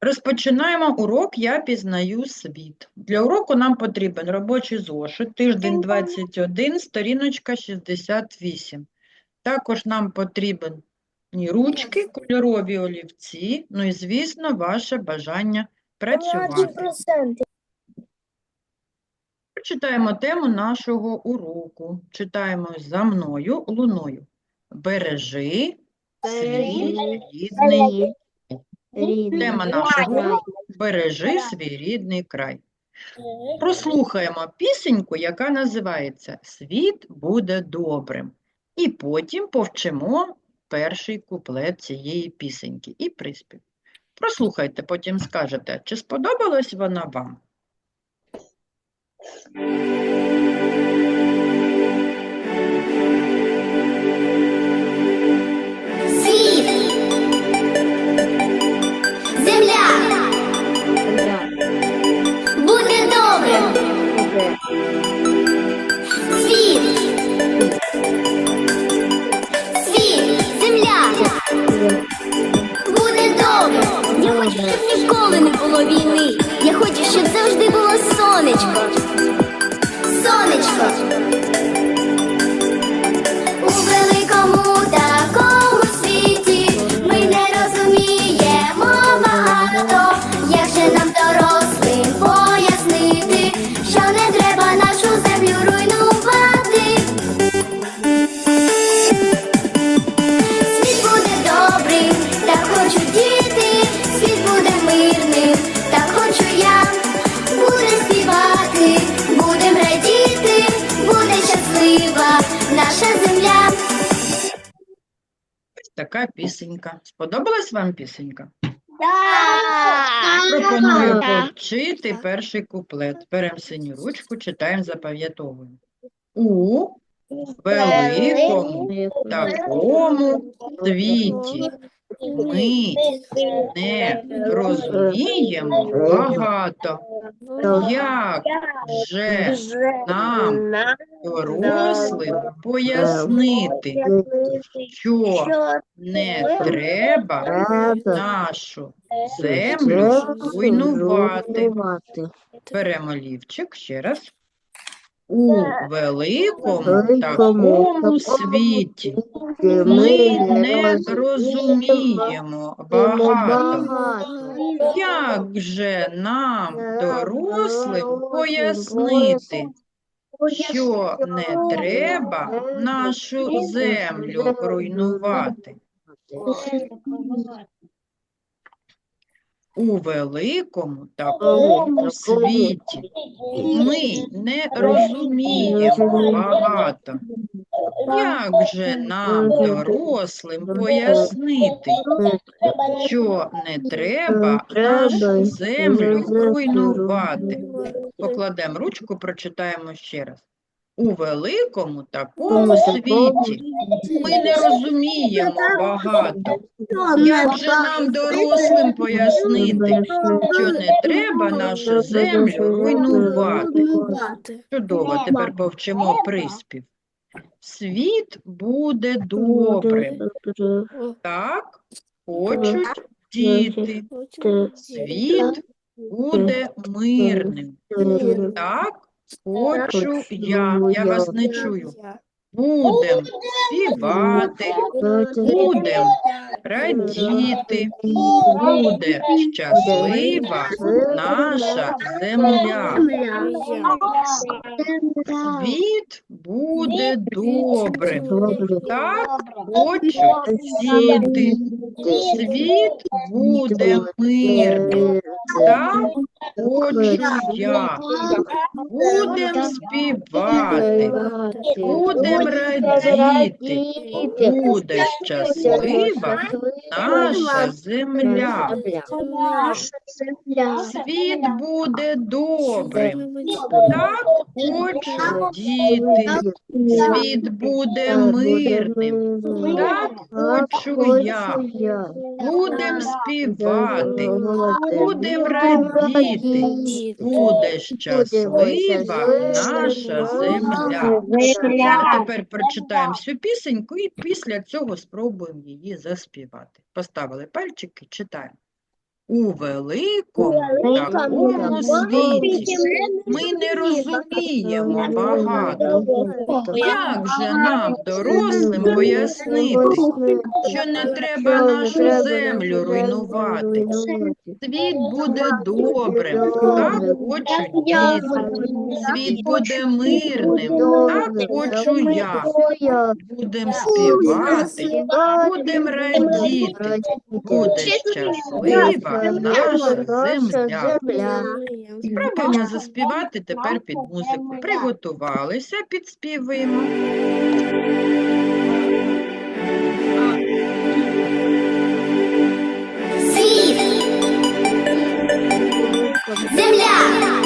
Розпочинаємо урок «Я пізнаю світ». Для уроку нам потрібен робочий зошит, тиждень 21, сторіночка 68. Також нам потрібен ручки, кольорові олівці, ну і, звісно, ваше бажання працювати. Прочитаємо тему нашого уроку. Читаємо за мною луною. Бережи свій рідний Тема нашого «Бережи свій рідний край». Прослухаємо пісеньку, яка називається «Світ буде добрим». І потім повчимо перший куплет цієї пісеньки і приспів. Прослухайте, потім скажете, чи сподобалась вона вам? Ніколи не було війни. Така пісенька. Сподобалась вам пісенька? Да. Пропоную повчити перший куплет. Беремо синю ручку, читаємо, запам'ятовуємо. У великому такому світі ми не розуміємо багато, як же нам, дорослим, пояснити, що не треба нашу землю руйнувати. Беремо лівчик ще раз. У великому такому світі ми не розуміємо багато. Як же нам, дорослим, пояснити, що не треба нашу землю руйнувати? У великому такому світі ми не розуміємо багато. Як же нам, дорослим, пояснити, що не треба нашу землю руйнувати? Покладемо ручку, прочитаємо ще раз. У великому такому світі ми не розуміємо багато. Як же нам, дорослим, пояснити, що не треба нашу землю руйнувати? Чудово, тепер повчимо приспів. Світ буде добрим, так хочуть діти. Світ буде мирним, так хочу я. Я вас не чую. Будем співати, будем радіти, буде щаслива наша земля. Світ буде добрим, так хочуть діти. Світ буде мирним, так хочу я. Будем співати, радіти, буде щаслива наша земля. Світ буде добрим, так хочу діти. Світ буде мирним, так хочу я. Будем співати, будем радіти, буде щаслива наша земля. Тепер прочитаємо всю пісеньку і після цього спробуємо її заспівати. Поставили пальчики, читаємо. У великому такому світі ми не розуміємо. багато. Як же нам, дорослим, пояснити, що не треба нашу землю руйнувати? Світ буде добрим, так хочуть діти. Світ буде мирним, так хочу я. Будем співати, будем радіти, буде щаслива наша земля. Спробуємо заспівати тепер під музику. Приготувалися, підспівуємо. Світ, земля,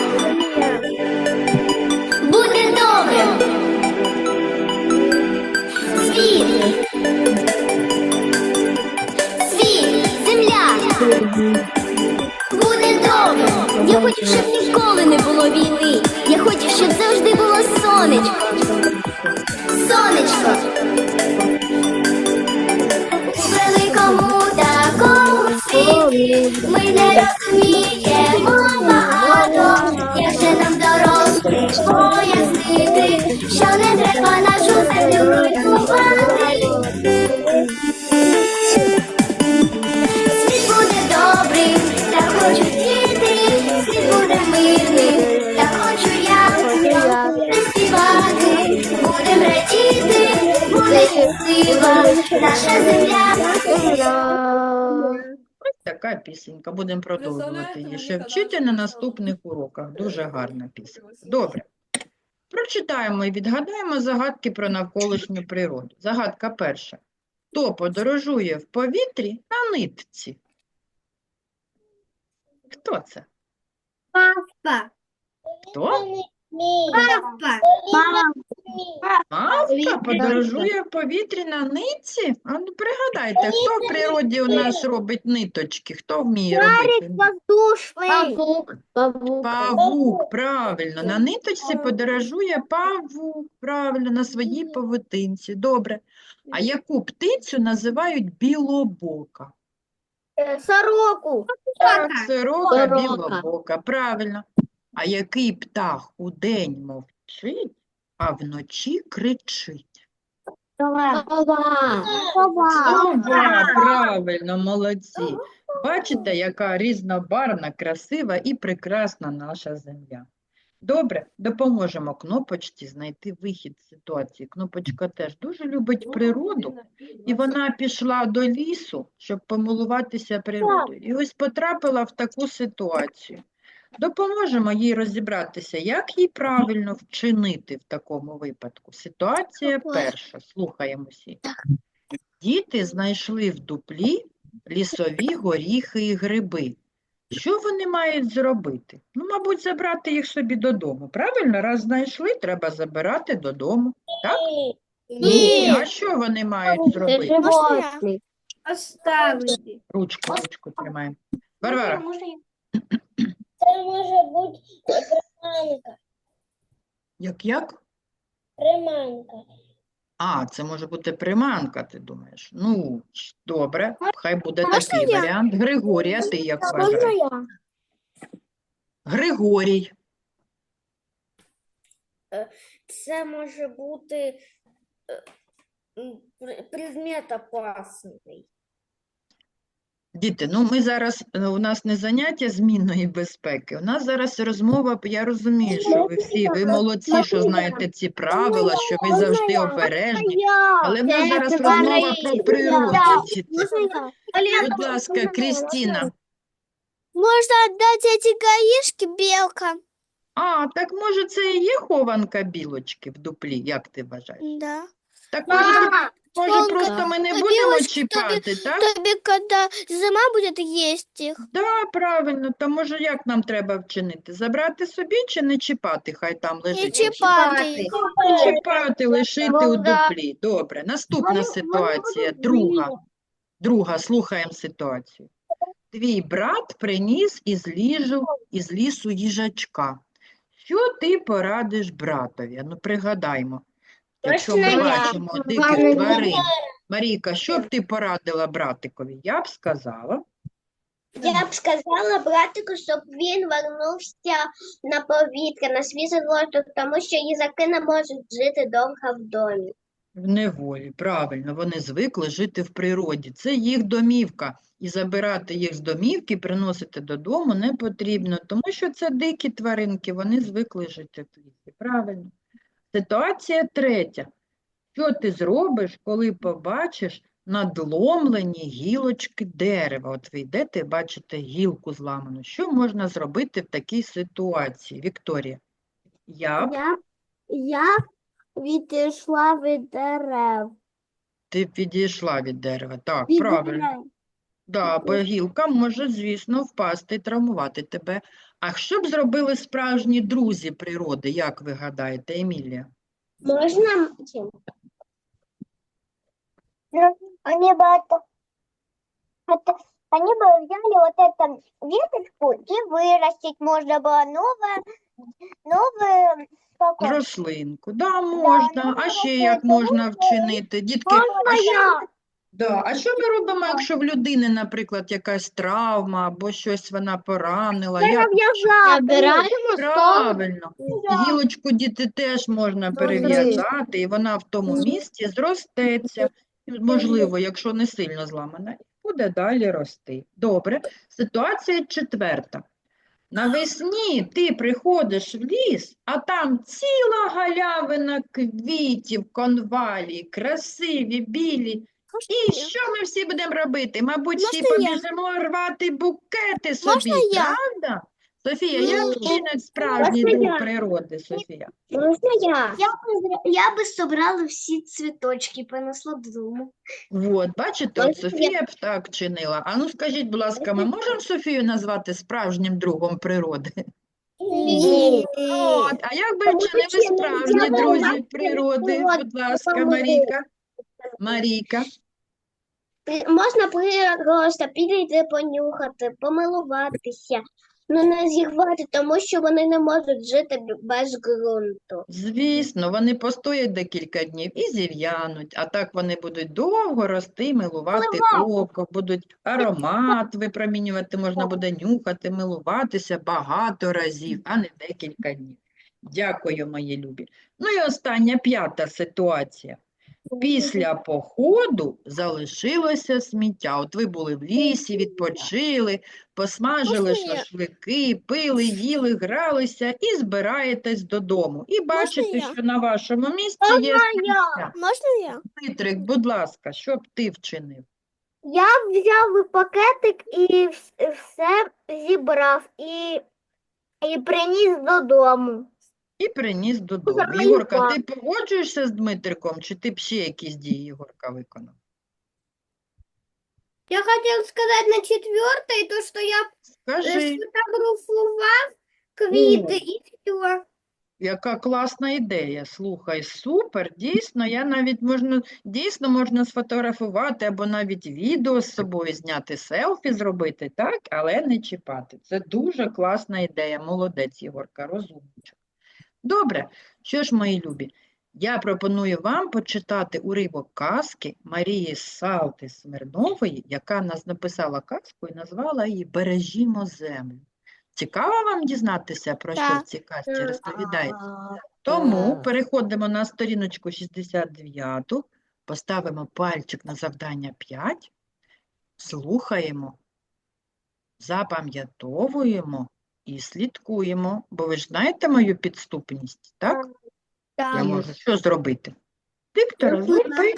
щоб ніколи не було війни. Я хочу, щоб завжди було сонечко. Сонечко. У великому такому світі ми не розуміємо багато, як же нам дорослим щаслива наша земля. Ось така пісенька. Будемо продовжувати її ще вчити на наступних уроках. Дуже гарна пісенька. Добре. Прочитаємо і відгадаємо загадки про навколишню природу. Загадка перша. Хто подорожує в повітрі на нитці? Хто це? Папа. Хто? Папа. Мавка подорожує в повітрі на нитці? А ну пригадайте, хто в природі у нас робить ниточки? Хто вміє робити? Павук. Павук. Павук, правильно. На ниточці подорожує павук, правильно, на своїй павутинці. Добре. А яку птицю називають білобока? Сороку. Так, Сорока. білобока, правильно. А який птах удень мовчить, а вночі кричить? Сова. Сова, правильно, молодці. Бачите, яка різнобарвна, красива і прекрасна наша земля. Добре, допоможемо кнопочці знайти вихід з ситуації. Кнопочка теж дуже любить природу, і вона пішла до лісу, щоб помилуватися природою. І ось потрапила в таку ситуацію. Допоможемо їй розібратися, як їй правильно вчинити в такому випадку. Ситуація перша. Слухаємо всі. Діти знайшли в дуплі лісові горіхи і гриби. Що вони мають зробити? Ну, мабуть, забрати їх собі додому. Правильно, раз знайшли, треба забирати додому. Так? Ні. А що вони мають зробити? Оставили. Ручку, ручку тримаємо. Варвара, Це може бути приманка. як як? Приманка. А, це може бути приманка, ти думаєш? Ну, добре, хай буде такий варіант. Григорій, а ти як вважаєш? я? Григорій. Це може бути е, м, пр- предмет опасний. Діти, ну ми зараз, е, у нас не заняття змінної безпеки, у нас зараз розмова, я розумію, що ви всі, ви молодці, що знаєте ці правила, що ви завжди обережні, але в нас зараз розмова про природу. Будь ласка, Крістіна. Можно отдать эти гаишки белка. А, так може це і є хованка білочки в дуплі, як ти вважаєш? Да. Так може, ти- може хованка. просто ми не будемо тобі- чіпати, так? Тобі, когда зима будет есть их. Да, правильно, то може як нам треба вчинити? Забрати собі чи не чіпати, хай там Не лежить? чіпати їх. Не чіпати, лишити у дуплі. Добре, наступна ситуація, друга. Друга, слухаємо ситуацію. Твій брат приніс із ліжу, із лісу їжачка. Що ти порадиш братові? Ну, пригадаймо, якщо ми Точно я. бачимо диких тварин. Марійка, що б ти порадила братикові? Я б сказала, Я б сказала братику, щоб він вернувся на повітря, на свіжий воздух, тому що їжаки не можуть жити довго в домі. В неволі, правильно, вони звикли жити в природі. Це їх домівка. І забирати їх з домівки, приносити додому не потрібно, тому що це дикі тваринки, вони звикли жити в лісі. Правильно. Ситуація третя. Що ти зробиш, коли побачиш надломлені гілочки дерева? От ви йдете, бачите гілку зламану. Що можна зробити в такій ситуації, Вікторія? Я б Я, я відійшла від дерев. ти підійшла від дерева. Так, Від правильно. дерев. Да, бо гілка може, звісно, впасти і травмувати тебе. А що б зробили справжні друзі природи, як ви гадаєте, Емілія? Можна чим? Ну, они бы это, это- они бы взяли вот эту веточку и вырастить можно было новое, новое, как он, Рослинку, да, можна. ну, А ще це як дуже можна вчинити? Дітки, а що, Да, а що ми робимо, якщо в людини, наприклад, якась травма або щось вона поранила? Як Забираємо Правильно. Гілочку діти теж можна перев'язати, і вона в тому місці зростеться. Можливо, якщо не сильно зламана, і буде далі рости. Добре. Ситуація четверта. Навесні ти приходиш в ліс, а там ціла галявина квітів, конвалій, красиві, білі. І що ми всі будемо робити? Мабуть, всі Можна я? побіжимо рвати букети собі, Можна я? правда? Софія, як Ні. вчинить справжній Можна друг я? природи, Софія? Можна я? Я бы, я бы собрала все цветочки, понесла додому. От, бачите, от Можна я? Софія б так чинила. А ну скажіть, будь ласка, ми можемо Софію назвати справжнім другом природи? Ні. От, а як би Тому вчинили справжні друзі природи? природи, Будь ласка, допомогли. Марійка. Марійка. Можна просто підійти понюхати, помилуватися, ну не зірвати, тому що вони не можуть жити без ґрунту. Звісно, вони постоять декілька днів і зів'януть, а так вони будуть довго рости, милувати око, будуть аромат випромінювати, можна буде нюхати, милуватися багато разів, а не декілька днів. Дякую, мої любі. Ну і остання п'ята ситуація. Після походу залишилося сміття. От ви були в лісі, відпочили, посмажили Можна я? шашлики, пили, їли, гралися і збираєтесь додому. І бачите, я? що на вашому місці є сміття. Можна я? Дмитрик, будь ласка, що б ти вчинив? Я взяв пакетик і вс- все зібрав і, і приніс додому. І приніс додому. Ой, Ігорка, ти погоджуєшся з Дмитриком, чи ти б ще якісь дії Ігорка виконав? Я хотів сказати на четвертой, то, що я Скажи. сфотографував квіти і все. Яка класна ідея. Слухай, супер. Дійсно, я навіть можна, дійсно можна сфотографувати або навіть відео з собою зняти, селфі зробити, так, але не чіпати. Це дуже класна ідея. Молодець, Ігорка, розумничок. Добре, що ж, мої любі, я пропоную вам почитати уривок казки Марії Салти Смирнової, яка нас написала казку і назвала її Бережімо землю. Цікаво вам дізнатися, про що в цій казці розповідається? Тому переходимо на сторіночку 69, поставимо пальчик на завдання 5, слухаємо, запам'ятовуємо і слідкуємо. Бо ви ж знаєте мою підступність, так? Я можу що зробити? Віктор, зроби.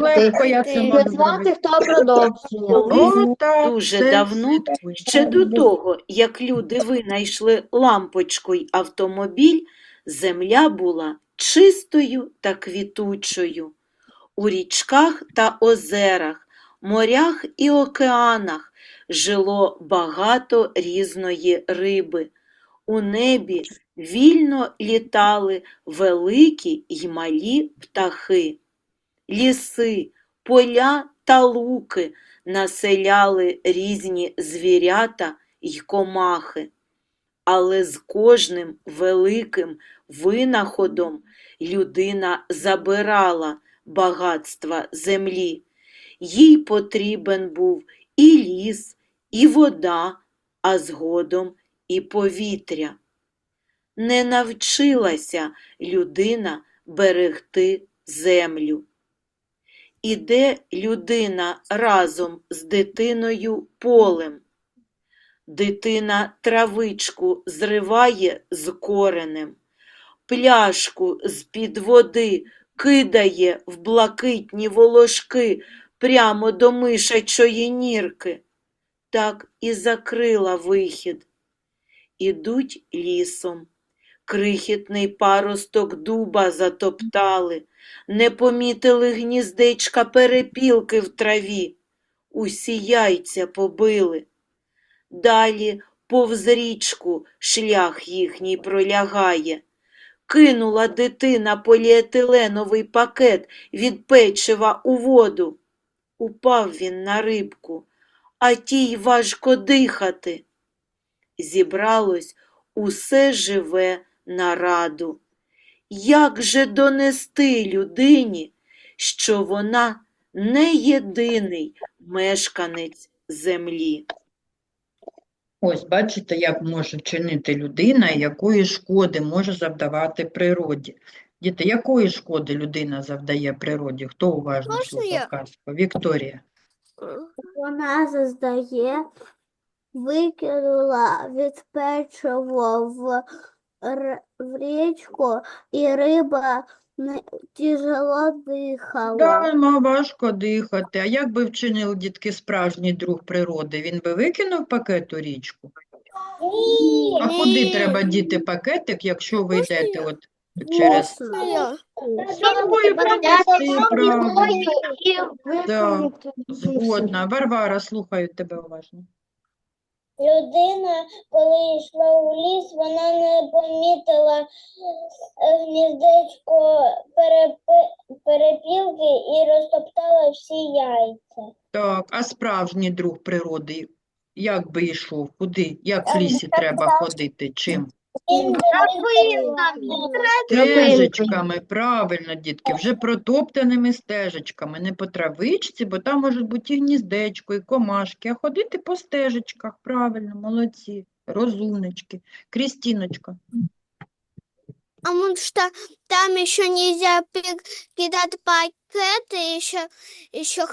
Легко я це можу зробити. хто продовжує. О, Дуже давно. Ще до того, як люди винайшли лампочку й автомобіль, земля була чистою та квітучою. У річках та озерах, морях і океанах жило багато різної риби. У небі вільно літали великі й малі птахи. Ліси, поля та луки населяли різні звірята й комахи. Але з кожним великим винаходом людина забирала багатства землі. Їй потрібен був і ліс, і вода, а згодом і повітря. Не навчилася людина берегти землю. Іде людина разом з дитиною полем. Дитина травичку зриває з коренем, пляшку з-під води кидає в блакитні волошки прямо до мишачої нірки. Так і закрила вихід. Ідуть лісом. Крихітний паросток дуба затоптали, не помітили гніздечка перепілки в траві, усі яйця побили. Далі повз річку шлях їхній пролягає. Кинула дитина поліетиленовий пакет від печива у воду. Упав він на рибку, а тій важко дихати. Зібралось усе живе на раду. Як же донести людині, що вона не єдиний мешканець землі? Ось бачите, як може чинити людина якої шкоди може завдавати природі. Діти, якої шкоди людина завдає природі? Хто уважно слухав казку? Вікторія. Вона заздає, викинула від печива в, в річку, і риба не, тяжело дихала. Да, ма, важко дихати. А як би вчинив дітки справжній друг природи? Він би викинув пакет у річку? А куди треба діти пакетик, якщо ви йдете от через. Да, згодна. Варвара, слухаю тебе уважно. Людина, коли йшла у ліс, вона не помітила е, гніздечко перепи- перепілки і розтоптала всі яйця. Так, а справжній друг природи, як би йшов? Куди? Як в лісі треба ходити? Чим? Стежечками, правильно, дітки, вже протоптаними стежечками, не по травичці, бо там можуть бути і гніздечко, і комашки, а ходити по стежечках, правильно, молодці, розумнички. Крістіночка. А потому что там еще нельзя кидать пакеты, еще, еще,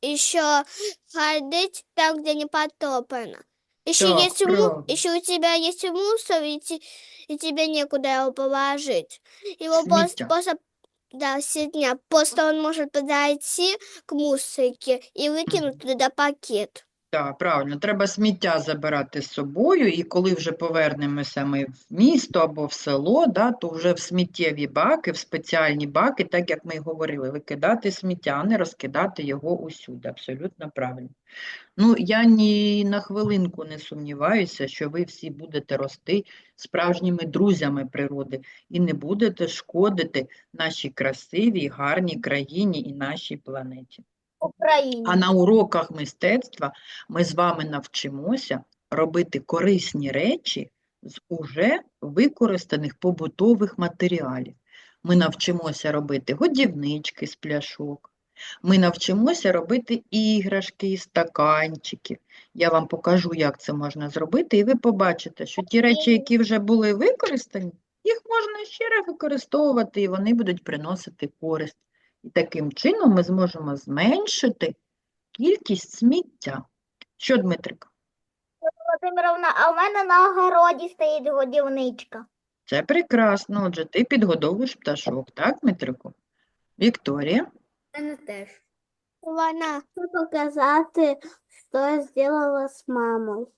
еще ходить там, где не потоплено. Еще Так, есть му- правда. еще у тебя есть мусор, и, те- и тебе некуда его положить. Его просто, Сміття. просто да, все дня. Просто он может подойти к мусорке и выкинуть туда пакет. Так, правильно, треба сміття забирати з собою, і коли вже повернемося ми в місто або в село, да, то вже в сміттєві баки, в спеціальні баки, так як ми й говорили, викидати сміття, а не розкидати його усюди. Абсолютно правильно. Ну, я ні на хвилинку не сумніваюся, що ви всі будете рости справжніми друзями природи і не будете шкодити нашій красивій, гарній країні і нашій планеті. А на уроках мистецтва ми з вами навчимося робити корисні речі з уже використаних побутових матеріалів. Ми навчимося робити годівнички з пляшок. Ми навчимося робити іграшки із стаканчиків. Я вам покажу, як це можна зробити, і ви побачите, що ті речі, які вже були використані, їх можна ще раз використовувати, і вони будуть приносити користь. І таким чином ми зможемо зменшити кількість сміття. Що, Дмитрик? Володимировна, а в мене на огороді стоїть годівничка. Це прекрасно. Отже, ти підгодовуєш пташок, так, Дмитрику? Вікторія? Вона. Показати, що я зробила з мамою.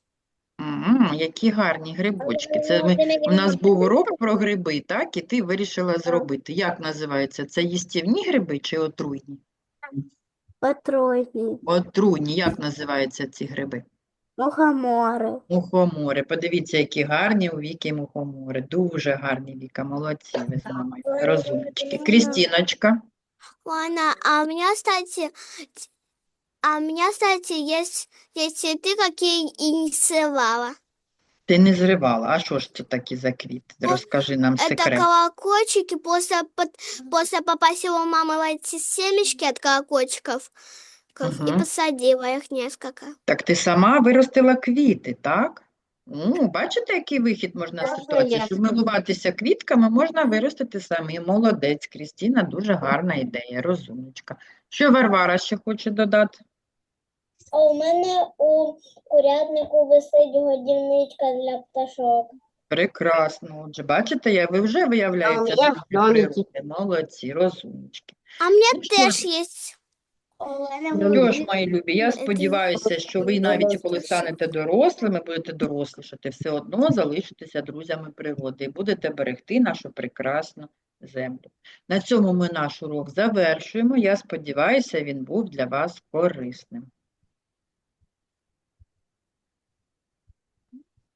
М, які гарні грибочки. Це ми, у нас був урок про гриби, так, і ти вирішила зробити. Як називається? Це їстівні гриби чи отруйні? Отруйний. Отруйні, як називаються ці гриби? Мухомори. Мухомори. Подивіться, які гарні у Віки мухомори. Дуже гарні, Віка, молодці ви з мамою. Розумнички. Крістіночка. Ладно, а у меня, кстати, т- а у меня, кстати, есть, есть цветы, какие и не срывала. Ти не зривала. А що ж це такі за квіти? Розкажи нам Это секрет. колокольчики, после, под- после попросила у мамы эти семечки от колокольчиков, цветочков и Ага. посадила их несколько. Так ти сама виростила квіти, так? Ну, бачите, який вихід можна з ситуації? Щоб милуватися квітками, можна виростити самі. Молодець, Крістіна, дуже гарна ідея, розумничка. Що Варвара ще хоче додати? А у мене у курятнику висить годівничка для пташок. Прекрасно. Отже, бачите, я, ви вже мене друзі домики. Молодці, розумнички. А у меня Ну что тоже есть. Ж, мої любі, я сподіваюся, що ви навіть коли станете дорослими, будете дорослішати, все одно залишитеся друзями природи і будете берегти нашу прекрасну землю. На цьому ми наш урок завершуємо. Я сподіваюся, він був для вас корисним.